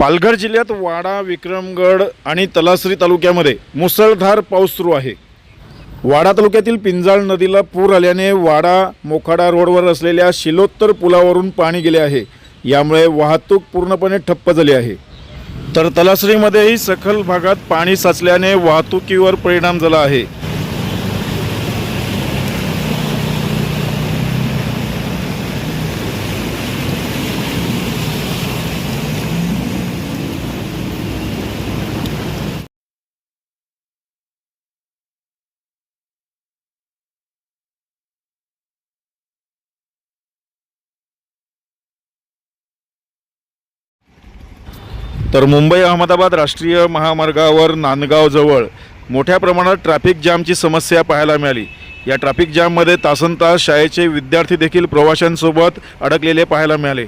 पालघर जिल्ह्यात वाडा विक्रमगड आणि तलासरी तालुक्यामध्ये मुसळधार पाऊस सुरू आहे. वाडा तालुक्यातील पिंजाळ नदीला पूर आल्याने वाडा मोखाडा रोडवर असलेल्या शिलोत्तर पुलावरून पाणी गेले आहे. यामुळे वाहतूक पूर्णपणे ठप्प झाली आहे. तर तलासरीमध्येही सखल भागात पाणी साचल्याने वाहतुकीवर परिणाम झाला आहे. तर मुंबई अहमदाबाद राष्ट्रीय महामार्गावर नांदगावजवळ मोठ्या प्रमाणात ट्रॅफिक जामची समस्या पाहायला मिळाली. या ट्रॅफिक जाममध्ये तासन तास शाळेचे विद्यार्थी देखील प्रवाशांसोबत अडकलेले पाहायला मिळाले.